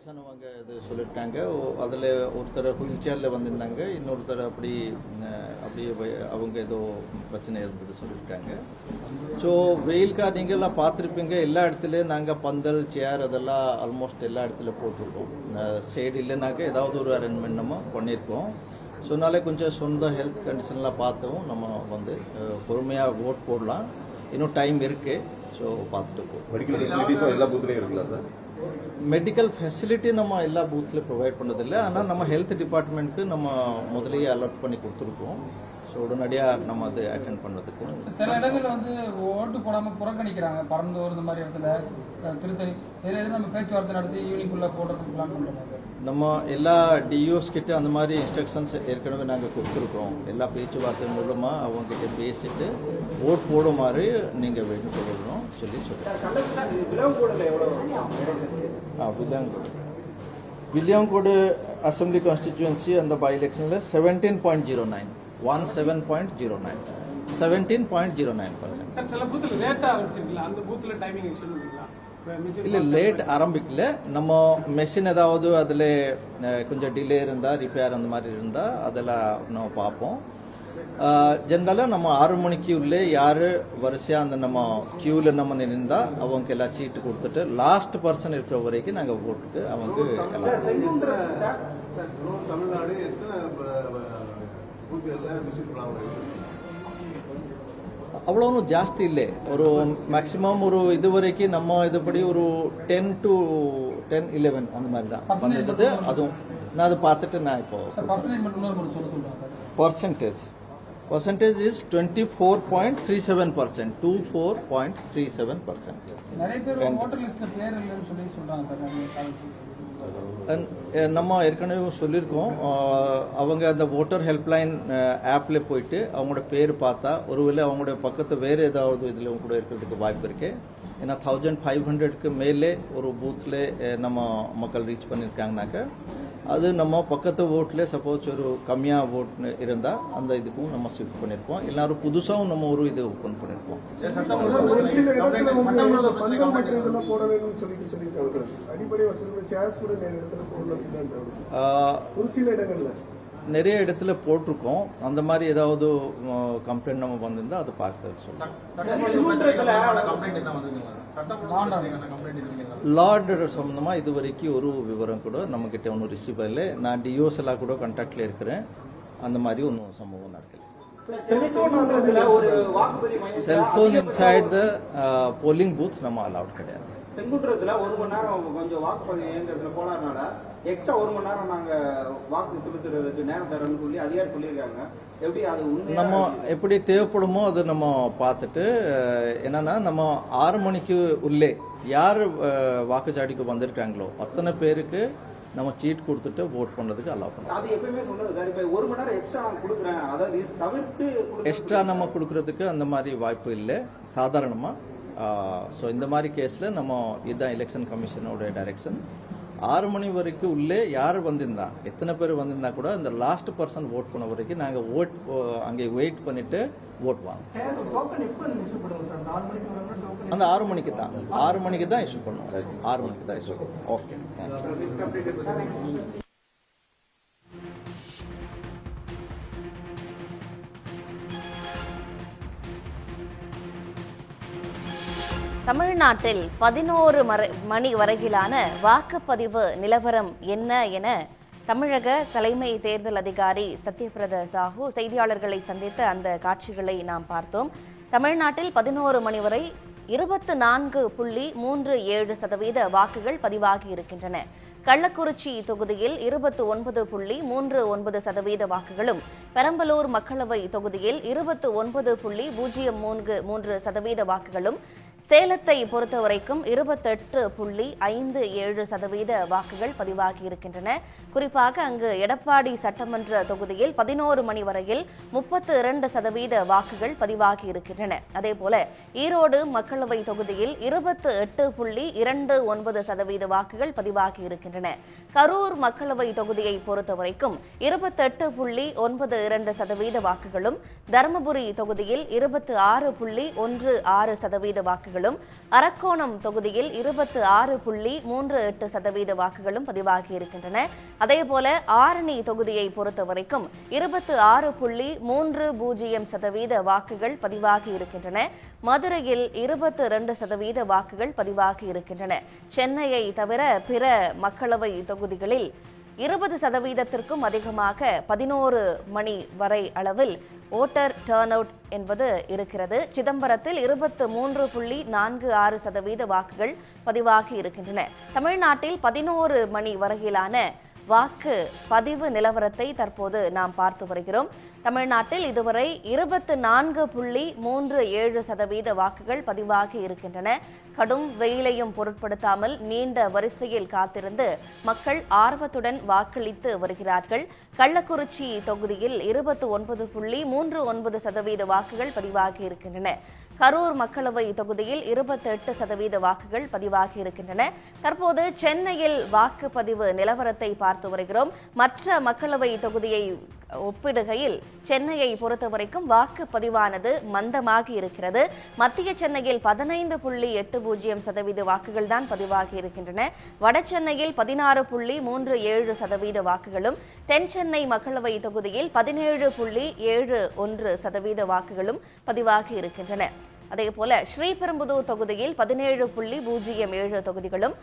வயசானவங்க இது சொல்லிட்டாங்க. அதில் ஒருத்தர் வீல் சேரில் வந்திருந்தாங்க. இன்னொருத்தர் அப்படி அப்படியே அவங்க ஏதோ பிரச்சனை இருந்தது சொல்லிட்டாங்க. ஸோ வெயில்கா நீங்கள்லாம் பார்த்துருப்பீங்க. எல்லா இடத்துலையும் நாங்கள் பந்தல் சேர் அதெல்லாம் ஆல்மோஸ்ட் எல்லா இடத்துல போட்டிருக்கோம். சைடு இல்லைனாக்க ஏதாவது ஒரு அரேஞ்ச்மெண்ட் நம்ம பண்ணியிருக்கோம். ஸோ கொஞ்சம் சொந்த ஹெல்த் கண்டிஷன்லாம் பார்த்தோம் நம்ம வந்து பொறுமையாக ஓட் போடலாம். இன்னும் டைம் இருக்குது ஸோ பார்த்துட்டு எல்லா பூத்துலையும் இருக்குல்ல சார் மெடிக்கல் ஃபெசிலிட்டி நம்ம எல்லா பூத்தில் ப்ரொவைட் பண்ணதில்லை. ஆனால் நம்ம ஹெல்த் டிபார்ட்மெண்ட்டுக்கு நம்ம முதலையே அலர்ட் பண்ணி கொடுத்துருக்கோம். ஸோ உடனடியாக நம்ம அது அட்டென்ட் பண்ணதுக்கு சில இடங்கள்ல வந்து ஓட்டு போடாம புறக்கணிக்கிறாங்க. பறந்தூர் இந்த மாதிரி இடத்துல திருத்தணி இதுல எதுவும் நம்ம பேச்சுவார்த்தை நடத்தி ஈவினிங்குள்ள போடுறதுக்கு பிளான் பண்றோம்? நம்ம எல்லா டிஓஸ் கிட்ட அந்த மாதிரி இன்ஸ்ட்ரக்ஷன்ஸ் ஏற்கனவே நாங்கள் கொடுத்துருக்கோம் எல்லா பேச்சுவார்த்தை மூலமாக அவங்ககிட்ட பேசிட்டு ஓட் போடுமாறு நீங்கள் வேணும் சொல்லணும் சொல்லி சொல்லுங்கள் ஆ வில்லியாங்கோடு வில்லியாங்கோடு அசம்பிளி கான்ஸ்டிடியூன்சி அந்த பை எலெக்ஷனில் seventeen point zero nine one seven point zero nine seventeen point zero nine percent sir சில பூத்துல லேட்டா வச்சிருக்கல அந்த பூத்துல டைமிங் இல்லை லேட் ஆரம்பிக்கல. நம்ம மெஷின் ஏதாவது அதில் கொஞ்சம் டிலே இருந்தால் ரிப்பேர் அந்த மாதிரி இருந்தால் அதெல்லாம் நம்ம பார்ப்போம். ஜென்ரலாக நம்ம ஆறு மணிக்கு உள்ளே யார் வரிசையாக அந்த நம்ம க்யூவில் நம்ம நின்றா அவங்க எல்லாம் சீட்டு கொடுத்துட்டு லாஸ்ட் பர்சன் இருக்கிற வரைக்கும் நாங்கள் ஓட்டுக்கு அவங்க எல்லாம் அவ்வளோ ஒன்றும் ஜாஸ்தி இல்லை. ஒரு மேக்ஸிமம் ஒரு இது வரைக்கும் நம்ம இதுபடி ஒரு டென் டு டென் இலெவன் அந்த மாதிரி தான். வந்தது அதுவும் நான் அதை பார்த்துட்டு நான் இப்போ சார் பர்சன்டேஜ் மட்டும் இன்னொரு முறை சொல்ல சொல்றாங்க sir percentage. Percentage is 24.37 percent. 24.37 percent. நிறைய பேர் Eh, நம்ம ஏற்கனவே சொல்லியிருக்கோம் அவங்க அந்த ஓட்டர் ஹெல்ப்லைன் ஆப்பில் போயிட்டு அவங்களோட பேர் பார்த்தா ஒருவேளை அவங்களுடைய பக்கத்து வேறு ஏதாவது இதில் கூட இருக்கிறதுக்கு வாய்ப்பு இருக்கு. ஏன்னா தௌசண்ட் ஃபைவ் ஹண்ட்ரட்க்கு மேலே ஒரு பூத்தில் நம்ம மக்கள் ரீச் பண்ணியிருக்காங்கனாக்க அது நம்ம பக்கத்து ஓட்டில் சப்போஸ் ஒரு கம்மியாக ஓட் இருந்தால் அந்த இதுக்கும் நம்ம ஷிஃப்ட் பண்ணியிருக்கோம் எல்லாரும் புதுசாகவும் நம்ம ஒரு இது ஓப்பன் ஒரு சில இடத்துல வந்து பந்தல் இதெல்லாம் போட அடிப்படை வசதிகள் சேர்ஸ் கூட நிறைய இடத்துல ஒரு சில இடங்கள்ல நிறைய இடத்துல போட்டிருக்கோம் அந்த மாதிரி ஏதாவது கம்ப்ளைண்ட் நம்ம வந்திருந்தா அதை பார்க்க சொல்லுவோம் லார்டர் சம்பந்தமா இது வரைக்கும் ஒரு விவரம் கூட நம்ம கிட்ட ஒன்றும் ரிசீவ் இல்லை நான் டிஓஸ் எல்லாம் கூட கான்டாக்ட்ல இருக்கிறேன் அந்த மாதிரி ஒன்றும் சம்பவம் நடக்கலை cellphone inside the polling booth நம்ம அலவுட் கிடையாது. செங்குன்றத்துல ஒரு மணி நேரம் கொஞ்சம் வாக்குப்பதிவு இயந்திரத்துல போனதுனால எக்ஸ்ட்ரா ஒரு மணி நேரம் நாங்க வாக்கு செலுத்துறதுக்கு நேரம் தரோம்னு சொல்லி அதிகாரி சொல்லியிருக்காங்க. எப்படி அது நம்ம எப்படி தேவைப்படுமோ அதை நம்ம பார்த்துட்டு என்னன்னா நம்ம ஆறு மணிக்கு உள்ளே யார் அஹ், வாக்குச்சாவடிக்கு வந்திருக்காங்களோ அத்தனை பேருக்கு நம்ம சீட் கொடுத்துட்டு ஓட் பண்ணதுக்கு அலோவ் கொடுக்கறது- எக்ஸ்ட்ரா நம்ம கொடுக்கறதுக்கு அந்த மாதிரி வாய்ப்பு இல்லை. சாதாரணமாக ஸோ இந்த மாதிரி கேஸில் நம்ம இதுதான் எலெக்ஷன் கமிஷனோட டைரக்ஷன் ஆறு மணி வரைக்கும் உள்ளே யார் வந்திருந்தா? எத்தனை பேர் வந்திருந்தா கூட இந்த லாஸ்ட் பர்சன் ஓட் பண்ண வரைக்கும் நாங்கள் ஓட் அங்கே வெயிட் பண்ணிட்டு ஓட் வாங்க அந்த ஆறு மணிக்கு தான். ஆறு மணிக்கு தான் இஷ்யூ பண்ணுவோம். ஆறு மணிக்கு தான் இஷ்யூ பண்ணுவோம். ஓகே தமிழ்நாட்டில் பதினோரு மணி வரையிலான வாக்குப்பதிவு நிலவரம் என்ன என தமிழக தலைமை தேர்தல் அதிகாரி சத்யபிரத சாஹூ செய்தியாளர்களை சந்தித்த அந்த காட்சிகளை நாம் பார்த்தோம். தமிழ்நாட்டில் பதினோரு மணி வரை இருபத்து நான்கு புள்ளி மூன்று ஏழு சதவீத வாக்குகள் பதிவாகி இருக்கின்றன. கள்ளக்குறிச்சி தொகுதியில் இருபத்து ஒன்பது புள்ளி மூன்று ஒன்பது சதவீத வாக்குகளும் பெரம்பலூர் மக்களவை தொகுதியில் இருபத்து ஒன்பது புள்ளி பூஜ்ஜியம் மூன்று மூன்று சதவீத வாக்குகளும் சேலத்தை பொறுத்தவரைக்கும் இருபத்தெட்டு புள்ளி ஐந்து ஏழு சதவீத வாக்குகள் பதிவாகி இருக்கின்றன. குறிப்பாக அங்கு எடப்பாடி சட்டமன்ற தொகுதியில் பதினோரு மணி வரையில் முப்பத்து இரண்டு சதவீத வாக்குகள் பதிவாகி இருக்கின்றன. அதேபோல ஈரோடு மக்களவை தொகுதியில் இருபத்து எட்டு புள்ளி இரண்டு ஒன்பது சதவீத வாக்குகள் பதிவாகி இருக்கின்றன. கரூர் மக்களவை தொகுதியை பொறுத்தவரைக்கும் இருபத்தெட்டு புள்ளி ஒன்பது இரண்டு சதவீத வாக்குகளும் தருமபுரி தொகுதியில் இருபத்து ஆறு புள்ளி ஒன்று ஆறு சதவீத வாக்குகள் வாக்குகளும் அரக்கோணம் தொகுதியில் இருபத்து ஆறு புள்ளி மூன்று எட்டு சதவீத வாக்குகளும் பதிவாகி இருக்கின்றன. அதேபோல ஆரணி தொகுதியை பொறுத்தவரைக்கும் இருபத்து ஆறு புள்ளி மூன்று பூஜ்ஜியம் சதவீத வாக்குகள் பதிவாகி இருக்கின்றன. மதுரையில் இருபத்து இரண்டு சதவீத வாக்குகள் பதிவாகி இருக்கின்றன. சென்னையை தவிர பிற மக்களவை தொகுதிகளில் இருபது சதவீதத்திற்கும் அதிகமாக பதினோரு மணி வரை அளவில் ஓட்டர் டேர்ன் அவுட் என்பது இருக்கிறது. சிதம்பரத்தில் இருபத்து மூன்று புள்ளி நான்கு ஆறு சதவீத வாக்குகள் பதிவாகி இருக்கின்றன. தமிழ்நாட்டில் பதினோரு மணி வரையிலான வாக்கு பதிவு நிலவரத்தை தற்போது நாம் பார்த்து வருகிறோம். தமிழ்நாட்டில் இதுவரை இருபத்து நான்கு புள்ளி மூன்று ஏழு சதவீத வாக்குகள் பதிவாகி இருக்கின்றன. கடும் வெயிலையும் பொருட்படுத்தாமல் நீண்ட வரிசையில் காத்திருந்து மக்கள் ஆர்வத்துடன் வாக்களித்து வருகிறார்கள். கள்ளக்குறிச்சி தொகுதியில் இருபத்து ஒன்பது புள்ளி மூன்று ஒன்பது சதவீத வாக்குகள் பதிவாகி இருக்கின்றன. கரூர் மக்களவை தொகுதியில் இருபத்தெட்டு சதவீத வாக்குகள் பதிவாகி இருக்கின்றன. தற்போது சென்னையில் வாக்குப்பதிவு நிலவரத்தை பார்த்து வருகிறோம். மற்ற மக்களவை தொகுதியை ஒப்பிடுகையில் சென்னையை பொறுத்தவரைக்கும் வாக்குப்பதிவானது மந்தமாகி இருக்கிறது. மத்திய சென்னையில் பதினைந்து புள்ளி எட்டு பூஜ்ஜியம் சதவீத வாக்குகள் தான் பதிவாகி இருக்கின்றன. வட சென்னையில் பதினாறு புள்ளி மூன்று ஏழு சதவீத வாக்குகளும் தென் சென்னை மக்களவை தொகுதியில் பதினேழு புள்ளி ஏழு ஒன்று சதவீத வாக்குகளும் பதிவாகி இருக்கின்றன. அதேபோல ஸ்ரீபெரும்புதூர் தொகுதியில் பதினேழு புள்ளி பூஜ்ஜியம் ஏழு தொகுதிகளும்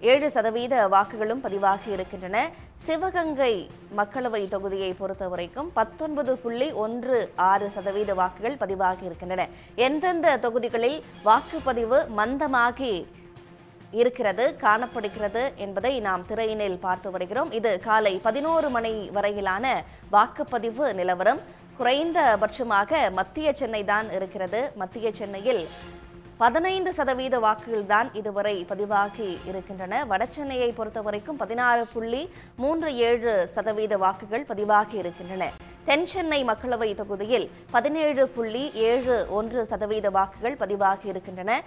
ஏழு சதவீத வாக்குகளும் பதிவாகி இருக்கின்றன. சிவகங்கை மக்களவை தொகுதியை பொறுத்தவரைக்கும் பத்தொன்பது புள்ளி ஒன்று ஆறு சதவீத வாக்குகள் பதிவாகி இருக்கின்றன. எந்தெந்த தொகுதிகளில் வாக்குப்பதிவு மந்தமாகி இருக்கிறது காணப்படுகிறது என்பதை நாம் திரையினில் பார்த்து வருகிறோம். இது காலை பதினோரு மணி வரையிலான வாக்குப்பதிவு நிலவரம். குறைந்தபட்சமாக மத்திய சென்னை தான் இருக்கிறது. மத்திய சென்னையில் பதினைந்து சதவீத வாக்குகள் தான் இதுவரை பதிவாகி இருக்கின்றன. வடசென்னையை பொறுத்தவரைக்கும் பதினாறு புள்ளி மூன்று ஏழு சதவீத வாக்குகள் பதிவாகி இருக்கின்றன. தென் சென்னை மக்களவை தொகுதியில் பதினேழு புள்ளி ஏழு ஒன்று சதவீத வாக்குகள் பதிவாகி இருக்கின்றன.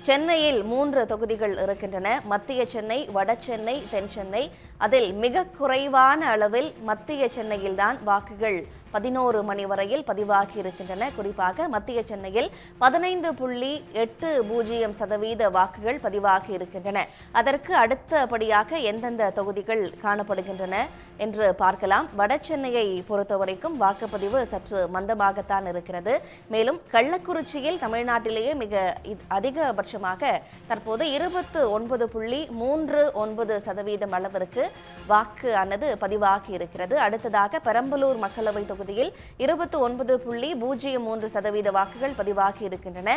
சென்னையில் மூன்று தொகுதிகள் இருக்கின்றன. மத்திய சென்னை வட சென்னை தென் சென்னை. அதில் மிக குறைவான அளவில் மத்திய சென்னையில்தான் வாக்குகள் பதினோரு மணி வரையில் பதிவாகி இருக்கின்றன. குறிப்பாக மத்திய சென்னையில் பதினைந்து புள்ளி எட்டு பூஜ்ஜியம் சதவீத வாக்குகள் பதிவாகி இருக்கின்றன. அதற்கு அடுத்தபடியாக எந்தெந்த தொகுதிகள் காணப்படுகின்றன என்று பார்க்கலாம். வட சென்னையை பொறுத்தவரைக்கும் வாக்குப்பதிவு சற்று மந்தமாகத்தான் இருக்கிறது. மேலும் கள்ளக்குறிச்சியில் தமிழ்நாட்டிலேயே மிக அதிகபட்ச அதிகபட்சமாக தற்போது இருபத்து ஒன்பது புள்ளி மூன்று ஒன்பது சதவீதம் அளவிற்கு வாக்கு ஆனது பதிவாகி இருக்கிறது. அடுத்ததாக பெரம்பலூர் மக்களவை தொகுதியில் இருபத்து ஒன்பது புள்ளி பூஜ்ஜியம் மூன்று சதவீத வாக்குகள் பதிவாகி இருக்கின்றன.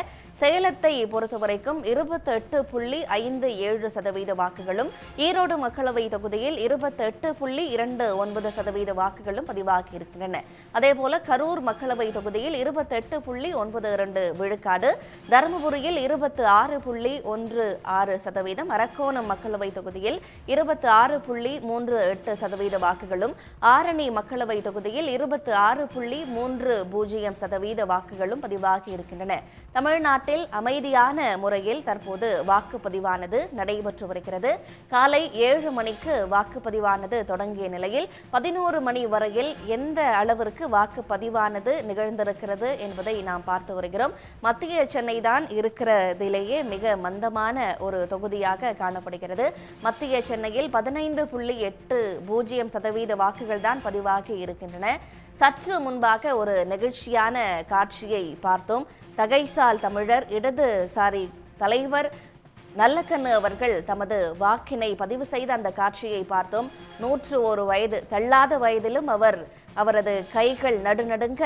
சேலத்தை பொறுத்தவரைக்கும் இருபத்தி எட்டு புள்ளி ஐந்து ஏழு சதவீத வாக்குகளும் ஈரோடு மக்களவை தொகுதியில் இருபத்தி எட்டு புள்ளி இரண்டு ஒன்பது சதவீத வாக்குகளும் பதிவாகி இருக்கின்றன. அதேபோல கரூர் மக்களவை தொகுதியில் இருபத்தி எட்டு புள்ளி ஒன்பது இரண்டு விழுக்காடு தருமபுரியில் இருபத்தி ஆறு புள்ளி ஒன்று ஆறு சதவீதம். அரக்கோணம் மக்களவை தொகுதியில் இருபத்தி ஆறு புள்ளி மூன்று எட்டு சதவீத வாக்குகளும் ஆரணி மக்களவை தொகுதியில் இருபத்தி ஆறு புள்ளி மூன்று பூஜ்ஜியம் சதவீத வாக்குகளும் பதிவாகி இருக்கின்றன. தமிழ்நாட்டில் அமைதியான முறையில் தற்போது வாக்குப்பதிவானது நடைபெற்று வருகிறது. காலை ஏழு மணிக்கு வாக்குப்பதிவானது தொடங்கிய நிலையில் பதினோரு மணி வரையில் எந்த அளவிற்கு வாக்குப்பதிவானது நிகழ்ந்திருக்கிறது என்பதை நாம் பார்த்து வருகிறோம். மத்திய சென்னை தான் இருக்கிறதிலேயே மிக மந்தமான ஒரு தொகுதியாக காணப்படுகிறது. மத்திய சென்னையில் பதினைந்து புள்ளி எட்டு பூஜ்ஜியம் சதவீத வாக்குகள் தான் பதிவாகி இருக்கின்றன. சற்று முன்பாக ஒரு நெகிழ்ச்சியான காட்சியை பார்த்தோம். தகைசால் தமிழர் இடதுசாரி தலைவர் நல்லக்கண்ணு அவர்கள் தமது வாக்கினை பதிவு செய்த அந்த காட்சியை பார்த்தோம். நூற்று ஒரு வயது தள்ளாத வயதிலும் அவர் அவரது கைகள் நடுநடுங்க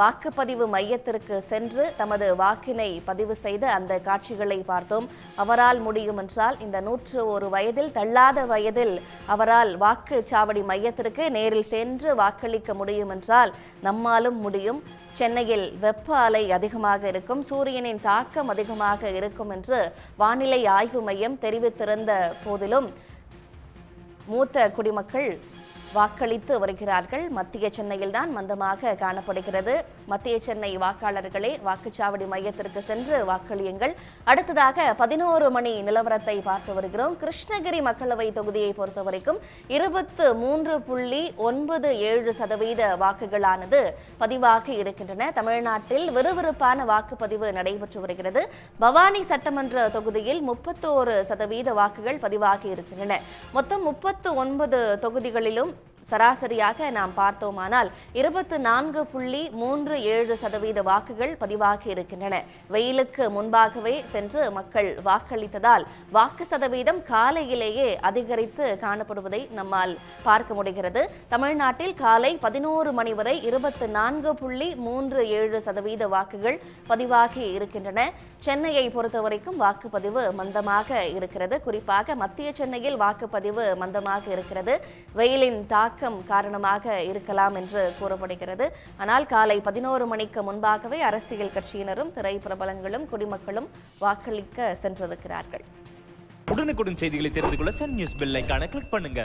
வாக்குப்பதிவு மையத்திற்கு சென்று தமது வாக்கினை பதிவு செய்த அந்த காட்சிகளை பார்த்தோம். அவரால் முடியும் என்றால் இந்த நூற்று ஒரு வயதில் தள்ளாத வயதில் அவரால் வாக்குச்சாவடி மையத்திற்கு நேரில் சென்று வாக்களிக்க முடியும் என்றால் நம்மாலும் முடியும். சென்னையில் வெப்ப அலை அதிகமாக இருக்கும் சூரியனின் தாக்கம் அதிகமாக இருக்கும் என்று வானிலை ஆய்வு மையம் தெரிவித்திருந்த போதிலும் மூத்த குடிமக்கள் வாக்களித்து வருகிறார்கள். மத்திய சென்னையில் தான் மந்தமாக காணப்படுகிறது. மத்திய சென்னை வாக்காளர்களே வாக்குச்சாவடி மையத்திற்கு சென்று வாக்களியுங்கள். அடுத்ததாக பதினோரு மணி நிலவரத்தை பார்த்து வருகிறோம். கிருஷ்ணகிரி மக்களவை தொகுதியை பொறுத்தவரைக்கும் இருபத்து மூன்று புள்ளி ஒன்பது ஏழு சதவீத வாக்குகளானது பதிவாகி இருக்கின்றன. தமிழ்நாட்டில் விறுவிறுப்பான வாக்குப்பதிவு நடைபெற்று வருகிறது. பவானி சட்டமன்ற தொகுதியில் முப்பத்தோரு சதவீத வாக்குகள் பதிவாகி இருக்கின்றன. மொத்தம் முப்பத்து ஒன்பது தொகுதிகளிலும் சராசரியாக நாம் பார்த்தோமானால் இருபத்து நான்கு புள்ளி மூன்று ஏழு சதவீத வாக்குகள் பதிவாகி இருக்கின்றன. வெயிலுக்கு முன்பாகவே சென்று மக்கள் வாக்களித்ததால் வாக்கு சதவீதம் காலையிலேயே அதிகரித்து காணப்படுவதை நம்மால் பார்க்க முடிகிறது. தமிழ்நாட்டில் காலை பதினோரு மணி வரை இருபத்து நான்கு புள்ளி மூன்று ஏழு சதவீத வாக்குகள் பதிவாகி இருக்கின்றன. சென்னையை பொறுத்தவரைக்கும் வாக்குப்பதிவு மந்தமாக இருக்கிறது. குறிப்பாக மத்திய சென்னையில் வாக்குப்பதிவு மந்தமாக இருக்கிறது. வெயிலின் தாக்கம் காரணமாக இருக்கலாம் என்று கூறப்படுகிறது. ஆனால் காலை பதினோரு மணிக்கு முன்பாகவே அரசியல் கட்சியினரும் திரைப்பிரபலங்களும் குடிமக்களும் வாக்களிக்க சென்றிருக்கிறார்கள். உடனுக்குடன் செய்திகளை தெரிந்து கொள்ள சன் நியூஸ் பெல் கிளிக் பண்ணுங்க.